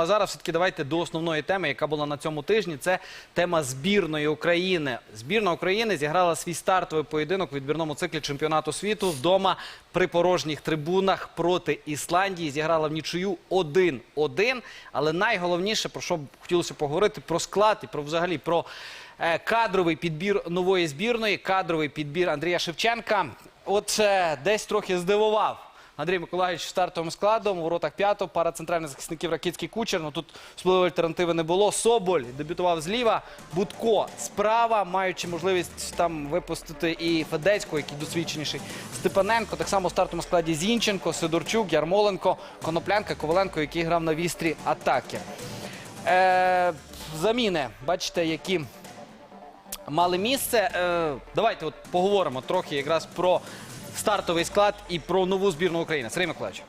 А зараз все-таки давайте до основної теми, яка була на цьому тижні. Це тема збірної України. Збірна України зіграла свій стартовий поєдинок у відбірному циклі чемпіонату світу вдома при порожніх трибунах проти Ісландії. Зіграла в нічию 1-1. Але найголовніше, про що б хотілося поговорити, про склад і про взагалі про е, кадровий підбір нової збірної, кадровий підбір Андрія Шевченка. От е, десь трохи здивував. Андрій Миколаївич стартовим складом, у воротах п'ятого, пара центральних захисників Ракицький Кучер. Ну тут особливої альтернативи не було. Соболь дебютував зліва, Будко справа, маючи можливість там випустити і Федецького, який досвідченіший. Степаненко, так само у стартовому складі Зінченко, Сидорчук, Ярмоленко, Коноплянка, Коваленко, який грав на вістрі атаки. Е, заміни, бачите, які мали місце. Е, давайте поговоримо трохи якраз про стартовий склад і про нову збірну України. Сергій Миколаївич.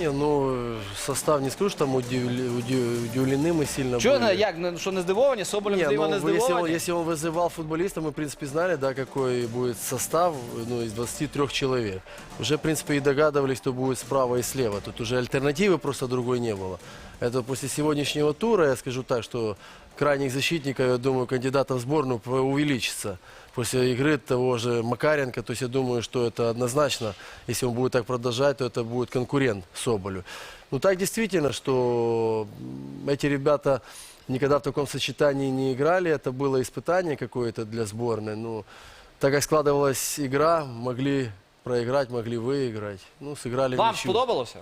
Не, ну, э, состав не скажу, что там удивле- уди- удивлены мы сильно Чого были. не як не- що не здивовані? Соболем Не, зліва ну, не вы- если, он, здивовані. если он вызывал футболиста, мы, в принципе, знали, да, какой будет состав ну, из 23 человек. Уже, в принципе, и догадывались, кто будет справа и слева. Тут уже альтернативы просто другой не было. Это после сегодняшнего тура, я скажу так, что крайних защитников, я думаю, кандидатов в сборную по- увеличится. После игры того же Макаренко, то есть я думаю, что это однозначно, если он будет так продолжать, то это будет конкурент Соболю. Ну так действительно, что эти ребята никогда в таком сочетании не играли, это было испытание какое-то для сборной. Ну, так как складывалась игра, могли проиграть, могли выиграть. Ну, сыграли Вам ничью. сподобалося?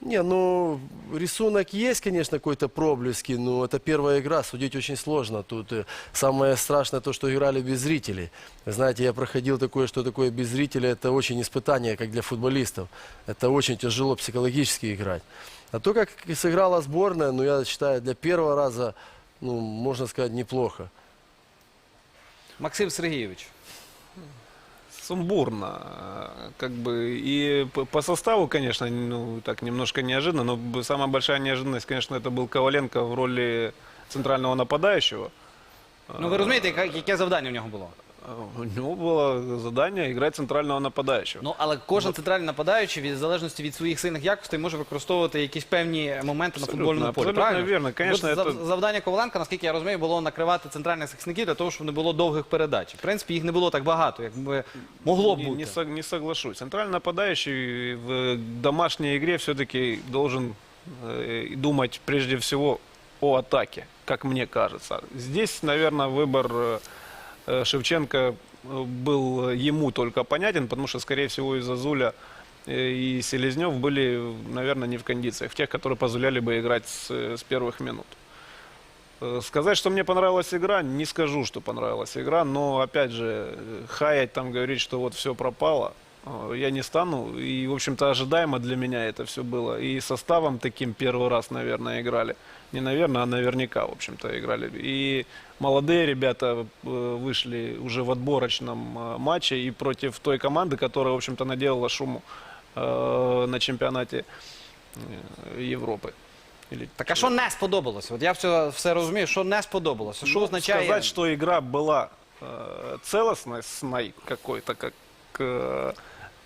Не, ну, рисунок есть, конечно, какой-то проблески, но это первая игра, судить очень сложно. Тут э, самое страшное то, что играли без зрителей. Знаете, я проходил такое, что такое без зрителей, это очень испытание, как для футболистов. Это очень тяжело психологически играть. А то, как сыграла сборная, ну, я считаю, для первого раза, ну, можно сказать, неплохо. Максим Сергійович. сумбурно. э, Как бы и по- по составу, конечно, ну, так немножко неожиданно, но б- самая большая неожиданность, конечно, это был Коваленко в роли центрального нападающего. Ну ви розумієте, яка- яке завдання у нього було? Э, У него было задание играть центрального нападающего. Ну але кожен центральний нападаючий, від в залежності від своїх сильних якостей, може використовувати якісь певні моменти на Абсолютно, футбольному полі. абсолютно Правильно? вірно. Конечно, От зав- це- Завдання Коваленка, наскільки я розумію, було накривати центральних захисників для того, щоб не було довгих передач. В принципі, їх не було так багато, як би могло б Не, бути. не сог- не соглашусь. Центральный нападающий в домашней игре все-таки должен э, думать прежде всего о атаке, как мне кажется. Здесь, наверное, выбор э, э, Шевченко э, был ему только понятен, потому что, скорее всего, и Зазуля э, и Селезнев были, наверное, не в кондициях, в тех, которые позволяли бы играть с, э, с первых минут. Э, Сказать, что мне понравилась игра, не скажу, что понравилась игра, но опять же, э, хаять там говорить, что вот все пропало, э, я не стану. И, в общем-то, ожидаемо для меня это все было. И составом таким первый раз, наверное, играли. Не наверное, а наверняка, в общем-то, играли. И молодые ребята э, вышли уже в отборочном э, матче и против той команды, которая, в общем-то, наделала шуму э, на чемпионате э, Европы. Или Так а що не сподобалося? От я все, все розумію, що не сподобалося. Що Ну, означає Сказать, что игра была э, целостной какой-то, как э,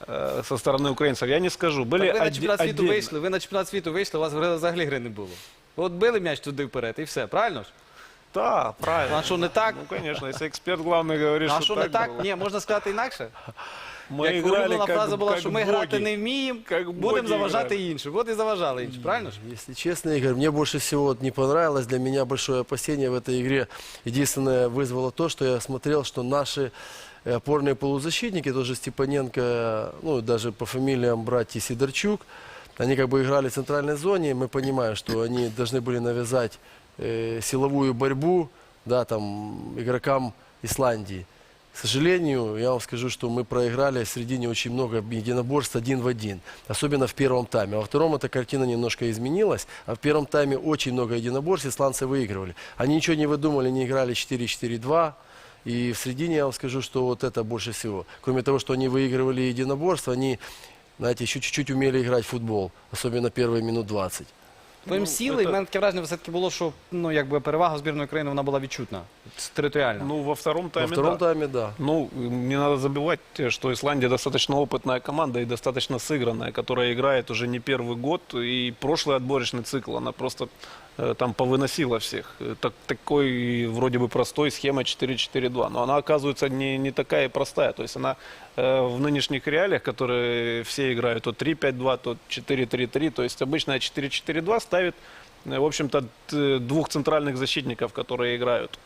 э, со стороны украинцев, я не скажу. Были Так ви на оде- чемпіонат світу отдельно- вийшли, ви на чемпіонат світу вийшли, у вас гри- взагалі гри не було. От били м'яч туди вперед і все, правильно ж? Да, правильно. А що не так? Ну, конечно, если эксперт главный говорит, А что, що не так? было. Ні, можна сказати інакше. Мы Як играли улюблена как, фраза була, как що ми боги. грати не вміємо, Как будемо боги заважати играли. іншим. От і заважали іншим, правильно ж? Если честно, Игорь, мне больше всего вот не понравилось. Для меня большое опасение в этой игре. Единственное вызвало то, что я смотрел, что наши э, опорные полузащитники, тоже Степаненко, ну, даже по фамилиям братья Сидорчук, они как бы играли в центральной зоне. Мы понимаем, что они должны были навязать э, силовую борьбу, да, там, игрокам Исландии. К сожалению, я вам скажу, что мы проиграли в середине очень много единоборств один в один. Особенно в первом тайме. Во втором эта картина немножко изменилась. А в первом тайме очень много единоборств, исландцы выигрывали. Они ничего не выдумали, не играли 4-4-2. И в середине я вам скажу, что вот это больше всего. Кроме того, что они выигрывали единоборство, они, знаете, еще чуть-чуть умели играть в футбол. Особенно первые минут 20. Потім Ну, сіли, і в это- мене таке враження все-таки було, що ну, якби перевага збірної України вона була відчутна територіально. Ну, во втором Во тайме, втором да. тайме, да. Ну, не надо забывать, э, что Исландия достаточно опытная команда и достаточно сыгранная, которая играет уже не первый год. И прошлый отборочный цикл она просто э, там повыносила всех. Э, Так, такой вроде бы простой схема 4-4-2. Но она оказывается не, не такая и простая. То есть она э, в нынешних реалиях, которые все играют, то 3-5-2, то 4-3-3. То есть обычная 4-4-2 ставит, э, в общем-то, т- двух центральных защитников, которые играют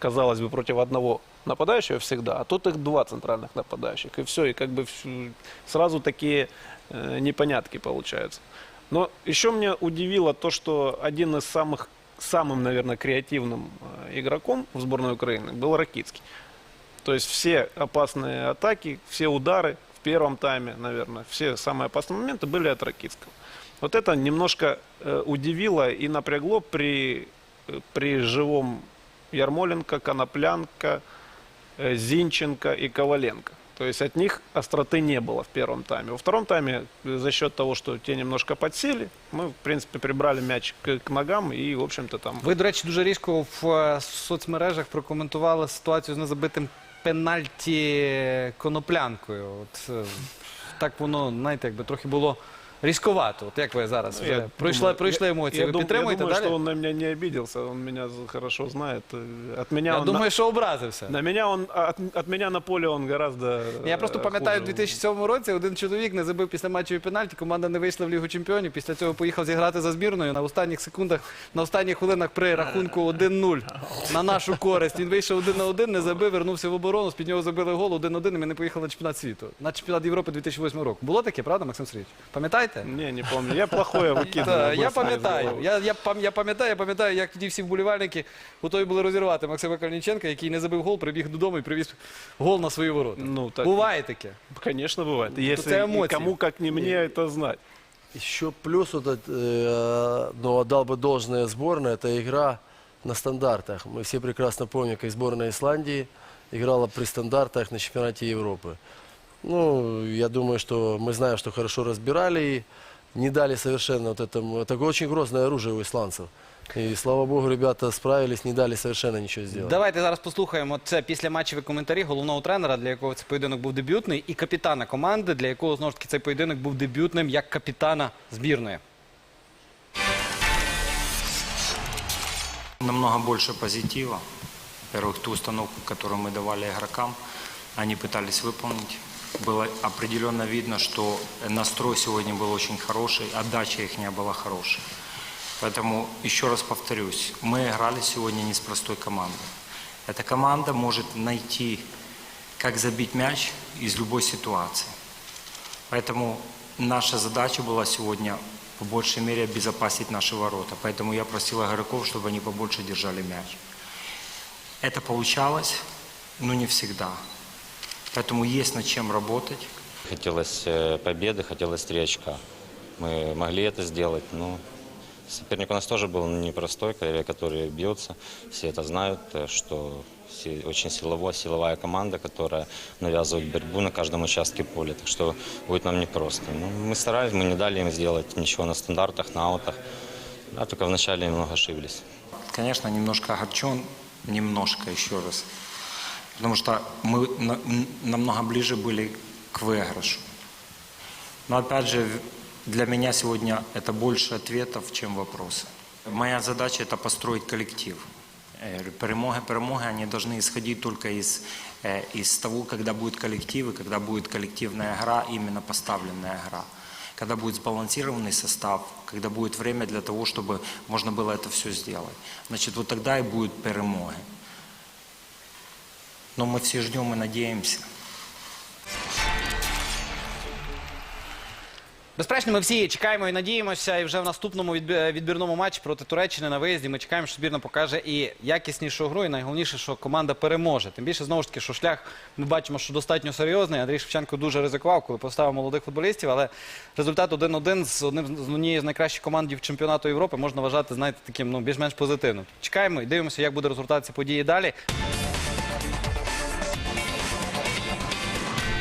казалось бы, против одного нападающего всегда, а тут их два центральных нападающих. И все, и как бы всю- сразу такие э, непонятки получаются. Но еще меня удивило то, что один из самых, самым, наверное, креативным э, игроком в сборной Украины был Ракицкий. То есть все опасные атаки, все удары в первом тайме, наверное, все самые опасные моменты были от Ракицкого. Вот это немножко э, удивило и напрягло при, э, при живом Ярмоленко, Коноплянка, Зинченко и Коваленко. То есть от них остроты не было в первом тайме. Во втором тайме э, за счет того, что те немножко подсели, мы, в принципе, прибрали мяч к, к ногам и, в общем-то, там... Ви, до речі, дуже різко в е, соцмережах прокоментували ситуацію з незабитим пенальті коноплянкою. От е, так воно, знаєте, якби трохи було різковато. От як ви зараз Ну, вже пройшли, думаю, пройшли емоції? Я, ви дум- я підтримуєте думаю, далі? что он на меня не обиделся, он меня за- хорошо знает. Э, От меня Я он думаю, на, що образився. на меня он от, от меня на поле он гораздо. Я просто э, пам'ятаю, у хуже. 2007 році один чоловік не забив після матчеві пенальті, команда не вийшла в Лігу Чемпіонів. Після цього поїхав зіграти за збірною на останніх секундах, на останніх хвилинах при рахунку 1-0 на нашу користь. Він вийшов один на один, не забив, вернувся в оборону, з під нього забили гол 1-1, і ми не поїхали на чемпіонат світу. На чемпіонат Європи 2008 року. Було таке, правда, Максим Сергійович? Пам'ятаєте? Не, не помню. Я плохое выкидываю. Так, я быстро из пам'ятаю. головы. Я, я, пам- я пам'ятаю, я пам'ятаю, як тоді всі вболівальники готові були розірвати Максима Калініченка, який не забив гол, прибіг додому і привіз гол на свої ворота. Ну, так, Буває таке. Конечно, бывает. И Если это и эмоции. кому, как не мне, это знать. Еще плюс, вот, это, э, ну, отдал бы должное сборной, это игра на стандартах. Мы все прекрасно помним, как сборная Исландии играла при стандартах на чемпионате Европы. Ну, я думаю, что мы знаем, что хорошо разбирали и не дали совершенно вот этому. Это очень грозное оружие у исландцев. И слава богу, ребята справились, не дали совершенно ничего сделать. Давайте зараз послухаємо це після матчеві коментарі головного тренера, для якого цей поєдинок був дебютний, і капітана команди, для якого знову ж таки цей поєдинок був дебютним як капітана збірної. Намного больше позитива. Во-первых, ту установку, которую мы давали игрокам, они пытались выполнить. Было определенно видно, что настрой сегодня был очень хороший, отдача их не была хорошей. Поэтому, еще раз повторюсь, мы играли сегодня не с простой командой. Эта команда может найти, как забить мяч из любой ситуации. Поэтому наша задача была сегодня по большей мере обезопасить наши ворота. Поэтому я просил игроков, чтобы они побольше держали мяч. Это получалось, но не всегда. Поэтому есть над чем работать. Хотелось э, победы, хотелось три очка. Мы могли это сделать, но соперник у нас тоже был непростой, ко- который бьется. Все это знают, э, что очень силовая, силовая команда, которая навязывает борьбу на каждом участке поля. Так что будет нам непросто. Ну, мы старались, мы не дали им сделать ничего на стандартах, на аутах. А только вначале немного ошиблись. Конечно, немножко огорчен, немножко еще раз. Потому что мы на- м, намного ближе были к выигрышу. Но опять же, для меня сегодня это больше ответов, чем вопросы. Моя задача это построить коллектив. Э, Перемоги, перемоги, они должны исходить только из, э, из того, когда будет коллектив, и когда будет коллективная игра, именно поставленная игра. Когда будет сбалансированный состав, когда будет время для того, чтобы можно было это все сделать. Значит, вот тогда и будут перемоги. Но мы все ждем и надеемся. Безперечно, ми всі чекаємо і надіємося. І вже в наступному відбірному матчі проти Туреччини на виїзді ми чекаємо, що збірна покаже і якіснішу гру, і найголовніше, що команда переможе. Тим більше знову ж таки, що шлях ми бачимо, що достатньо серйозний. Андрій Шевченко дуже ризикував, коли поставив молодих футболістів, але результат 1-1 з одним з однією з найкращих команд чемпіонату Європи можна вважати, знаєте, таким ну більш-менш позитивним. Чекаємо і дивимося, як буде розгортатися події далі.